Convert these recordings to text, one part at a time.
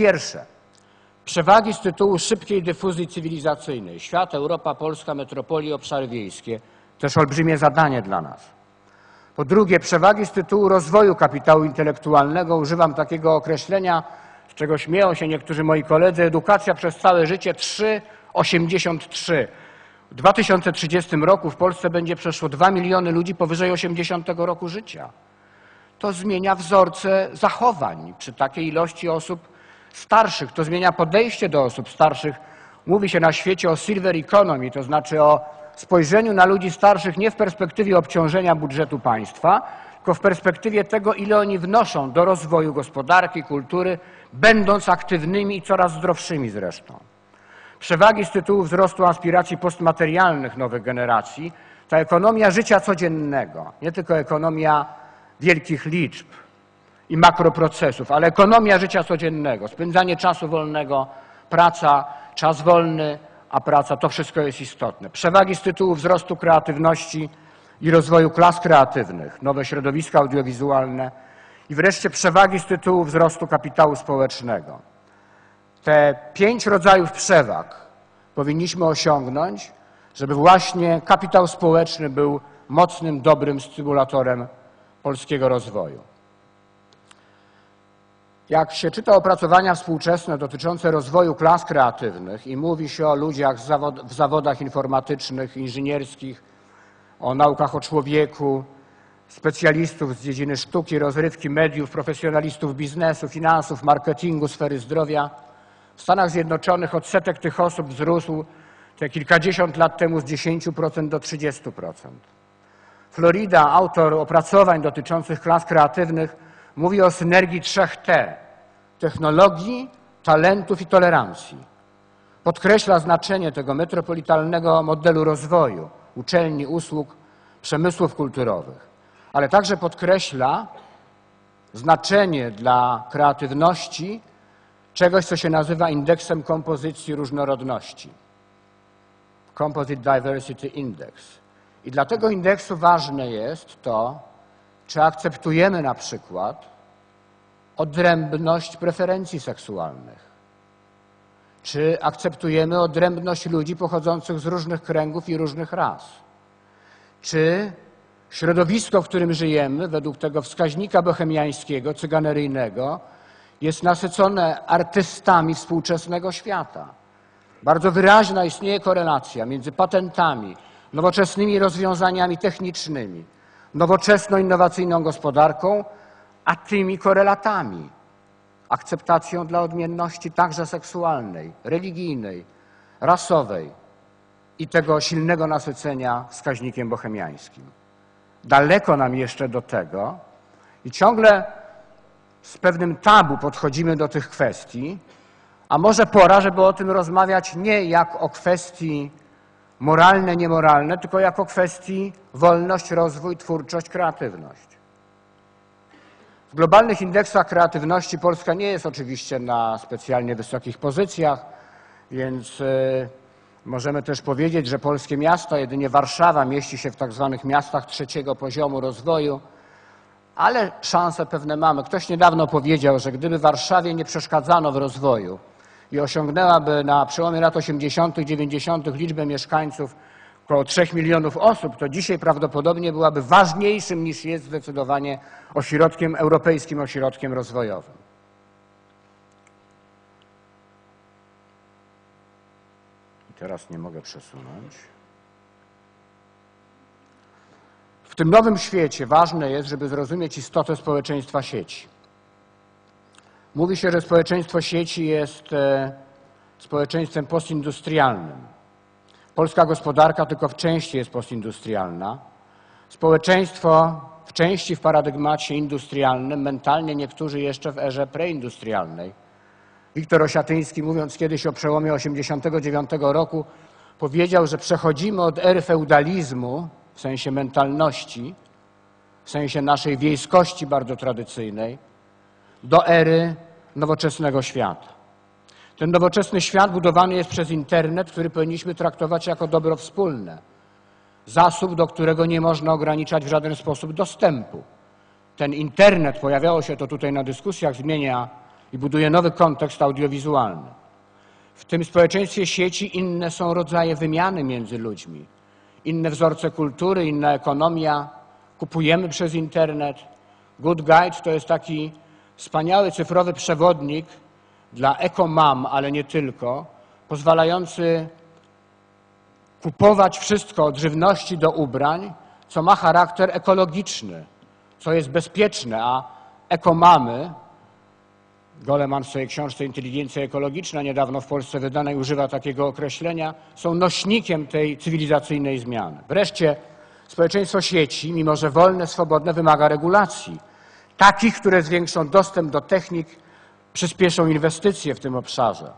Pierwsze. Przewagi z tytułu szybkiej dyfuzji cywilizacyjnej. Świat, Europa, Polska, metropolie, obszary wiejskie. Też olbrzymie zadanie dla nas. Po drugie, przewagi z tytułu rozwoju kapitału intelektualnego. Używam takiego określenia, z czego śmieją się niektórzy moi koledzy. Edukacja przez całe życie 3,83. W 2030 roku w Polsce będzie przeszło 2 miliony ludzi powyżej 80 roku życia. To zmienia wzorce zachowań przy takiej ilości osób starszych. To zmienia podejście do osób starszych. Mówi się na świecie o silver economy, to znaczy o spojrzeniu na ludzi starszych nie w perspektywie obciążenia budżetu państwa, tylko w perspektywie tego, ile oni wnoszą do rozwoju gospodarki, kultury, będąc aktywnymi i coraz zdrowszymi zresztą. Przewagi z tytułu wzrostu aspiracji postmaterialnych nowych generacji, ta ekonomia życia codziennego, nie tylko ekonomia wielkich liczb i makroprocesów, ale ekonomia życia codziennego, spędzanie czasu wolnego, praca, czas wolny, a praca, to wszystko jest istotne. Przewagi z tytułu wzrostu kreatywności i rozwoju klas kreatywnych, nowe środowiska audiowizualne i wreszcie przewagi z tytułu wzrostu kapitału społecznego. Te pięć rodzajów przewag powinniśmy osiągnąć, żeby właśnie kapitał społeczny był mocnym, dobrym stymulatorem polskiego rozwoju. Jak się czyta opracowania współczesne dotyczące rozwoju klas kreatywnych i mówi się o ludziach w zawodach informatycznych, inżynierskich, o naukach o człowieku, specjalistów z dziedziny sztuki, rozrywki, mediów, profesjonalistów biznesu, finansów, marketingu, sfery zdrowia, w Stanach Zjednoczonych odsetek tych osób wzrósł te kilkadziesiąt lat temu z 10% do 30%. Florida, autor opracowań dotyczących klas kreatywnych, mówi o synergii trzech T technologii, talentów i tolerancji. Podkreśla znaczenie tego metropolitalnego modelu rozwoju uczelni, usług, przemysłów kulturowych, ale także podkreśla znaczenie dla kreatywności czegoś, co się nazywa indeksem kompozycji różnorodności. Composite Diversity Index. I dla tego indeksu ważne jest to, czy akceptujemy na przykład odrębność preferencji seksualnych, czy akceptujemy odrębność ludzi pochodzących z różnych kręgów i różnych ras, czy środowisko, w którym żyjemy, według tego wskaźnika bohemiańskiego, cyganeryjnego, jest nasycone artystami współczesnego świata. Bardzo wyraźna istnieje korelacja między patentami, nowoczesnymi rozwiązaniami technicznymi, nowoczesną, innowacyjną gospodarką, a tymi korelatami. Akceptacją dla odmienności także seksualnej, religijnej, rasowej i tego silnego nasycenia wskaźnikiem bohemiańskim. Daleko nam jeszcze do tego i ciągle z pewnym tabu podchodzimy do tych kwestii, a może pora, żeby o tym rozmawiać nie jak o kwestii moralne, niemoralne, tylko jako kwestii wolność, rozwój, twórczość, kreatywność. W globalnych indeksach kreatywności Polska nie jest oczywiście na specjalnie wysokich pozycjach, więc y, możemy też powiedzieć, że polskie miasta, jedynie Warszawa mieści się w tak zwanych miastach trzeciego poziomu rozwoju, ale szanse pewne mamy. Ktoś niedawno powiedział, że gdyby Warszawie nie przeszkadzano w rozwoju i osiągnęłaby na przełomie lat 80., 90. liczbę mieszkańców około 3 milionów osób, to dzisiaj prawdopodobnie byłaby ważniejszym niż jest zdecydowanie ośrodkiem, europejskim ośrodkiem rozwojowym. I teraz nie mogę przesunąć. W tym nowym świecie ważne jest, żeby zrozumieć istotę społeczeństwa sieci. Mówi się, że społeczeństwo sieci jest e, społeczeństwem postindustrialnym. Polska gospodarka tylko w części jest postindustrialna. Społeczeństwo w części w paradygmacie industrialnym, mentalnie niektórzy jeszcze w erze preindustrialnej. Wiktor Osiatyński, mówiąc kiedyś o przełomie 1989 roku, powiedział, że przechodzimy od ery feudalizmu w sensie mentalności, w sensie naszej wiejskości bardzo tradycyjnej, do ery nowoczesnego świata. Ten nowoczesny świat budowany jest przez internet, który powinniśmy traktować jako dobro wspólne. Zasób, do którego nie można ograniczać w żaden sposób dostępu. Ten internet, pojawiało się to tutaj na dyskusjach, zmienia i buduje nowy kontekst audiowizualny. W tym społeczeństwie sieci inne są rodzaje wymiany między ludźmi, inne wzorce kultury, inna ekonomia. Kupujemy przez internet. Good Guide to jest taki wspaniały cyfrowy przewodnik dla ekomam, ale nie tylko, pozwalający kupować wszystko od żywności do ubrań, co ma charakter ekologiczny, co jest bezpieczne, a ekomamy, Goleman w swojej książce Inteligencja ekologiczna, niedawno w Polsce wydanej, używa takiego określenia, są nośnikiem tej cywilizacyjnej zmiany. Wreszcie społeczeństwo sieci, mimo że wolne, swobodne, wymaga regulacji. Takich, które zwiększą dostęp do technik, przyspieszą inwestycje w tym obszarze,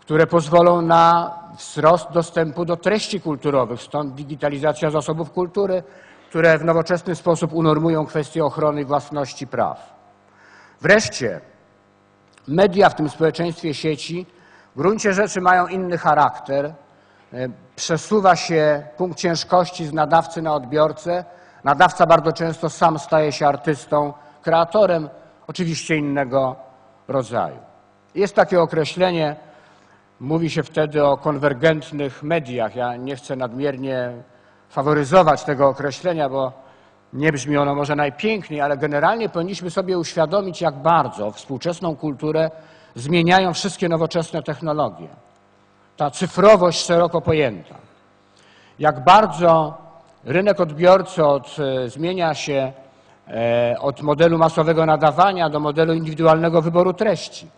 które pozwolą na wzrost dostępu do treści kulturowych, stąd digitalizacja zasobów kultury, które w nowoczesny sposób unormują kwestie ochrony własności praw. Wreszcie media w tym społeczeństwie sieci w gruncie rzeczy mają inny charakter. E, przesuwa się punkt ciężkości z nadawcy na odbiorcę. Nadawca bardzo często sam staje się artystą, kreatorem, oczywiście innego rodzaju. Jest takie określenie, mówi się wtedy o konwergentnych mediach. Ja nie chcę nadmiernie faworyzować tego określenia, bo nie brzmi ono może najpiękniej, ale generalnie powinniśmy sobie uświadomić, jak bardzo współczesną kulturę zmieniają wszystkie nowoczesne technologie. Ta cyfrowość szeroko pojęta. Jak bardzo rynek odbiorcy od, e, zmienia się e, od modelu masowego nadawania do modelu indywidualnego wyboru treści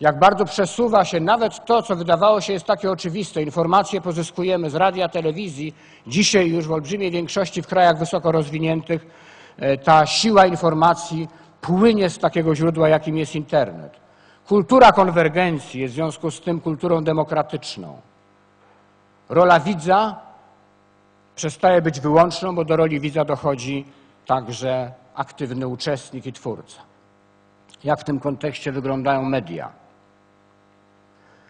jak bardzo przesuwa się nawet to, co wydawało się jest takie oczywiste. Informacje pozyskujemy z radia, telewizji. Dzisiaj już w olbrzymiej większości w krajach wysoko rozwiniętych e, ta siła informacji płynie z takiego źródła, jakim jest internet. Kultura konwergencji jest w związku z tym kulturą demokratyczną. Rola widza przestaje być wyłączną, bo do roli widza dochodzi także aktywny uczestnik i twórca. Jak w tym kontekście wyglądają media?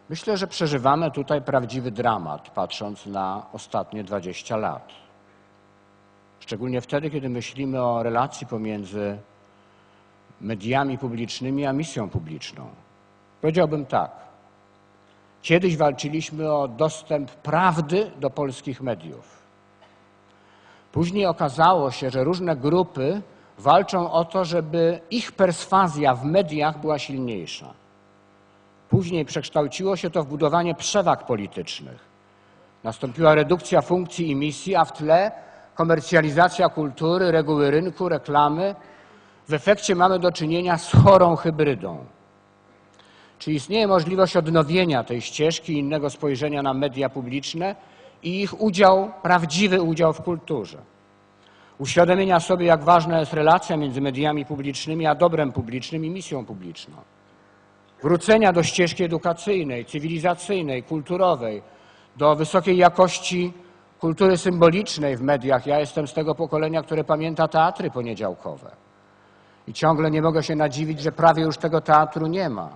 Myślę, że przeżywamy tutaj prawdziwy dramat, patrząc na ostatnie 20 lat. Szczególnie wtedy, kiedy myślimy o relacji pomiędzy mediami publicznymi a misją publiczną. Powiedziałbym tak. Kiedyś walczyliśmy o dostęp prawdy do polskich mediów. Później okazało się, że różne grupy walczą o to, żeby ich perswazja w mediach była silniejsza. Później przekształciło się to w budowanie przewag politycznych. Nastąpiła redukcja funkcji i misji, a w tle komercjalizacja kultury, reguły rynku, reklamy. W efekcie mamy do czynienia z chorą hybrydą. Czy istnieje możliwość odnowienia tej ścieżki, innego spojrzenia na media publiczne i ich udział, prawdziwy udział w kulturze? Uświadomienia sobie, jak ważna jest relacja między mediami publicznymi a dobrem publicznym i misją publiczną wrócenia do ścieżki edukacyjnej, cywilizacyjnej, kulturowej, do wysokiej jakości kultury symbolicznej w mediach. Ja jestem z tego pokolenia, które pamięta teatry poniedziałkowe. I ciągle nie mogę się nadziwić, że prawie już tego teatru nie ma.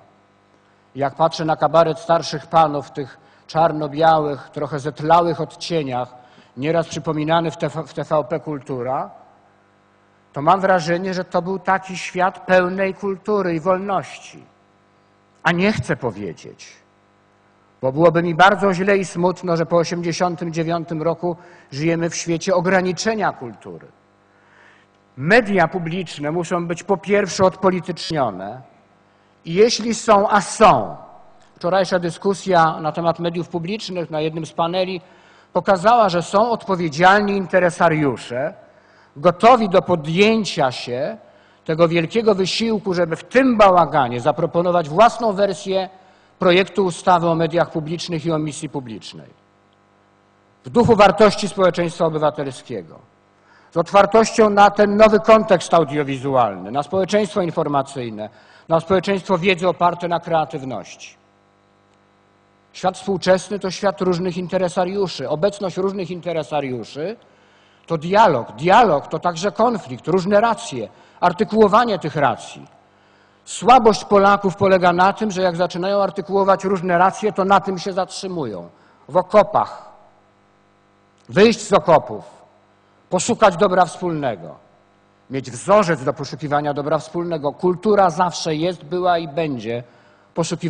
Jak patrzę na kabaret starszych panów tych czarno-białych, trochę zetlałych odcieniach, nieraz przypominany w, w TVP Kultura, to mam wrażenie, że to był taki świat pełnej kultury i wolności a nie chcę powiedzieć, bo byłoby mi bardzo źle i smutno, że po 1989 roku żyjemy w świecie ograniczenia kultury. Media publiczne muszą być po pierwsze odpolitycznione i jeśli są, a są, wczorajsza dyskusja na temat mediów publicznych na jednym z paneli pokazała, że są odpowiedzialni interesariusze, gotowi do podjęcia się tego wielkiego wysiłku, żeby w tym bałaganie zaproponować własną wersję projektu ustawy o mediach publicznych i o misji publicznej. W duchu wartości społeczeństwa obywatelskiego, z otwartością na ten nowy kontekst audiowizualny, na społeczeństwo informacyjne, na społeczeństwo wiedzy oparte na kreatywności. Świat współczesny to świat różnych interesariuszy. Obecność różnych interesariuszy to dialog. Dialog to także konflikt, różne racje, artykułowanie tych racji. Słabość Polaków polega na tym, że jak zaczynają artykułować różne racje, to na tym się zatrzymują. W okopach. Wyjść z okopów. Poszukać dobra wspólnego. mieć wzorzec do poszukiwania dobra wspólnego. Kultura zawsze jest, była i będzie poszukiwaniem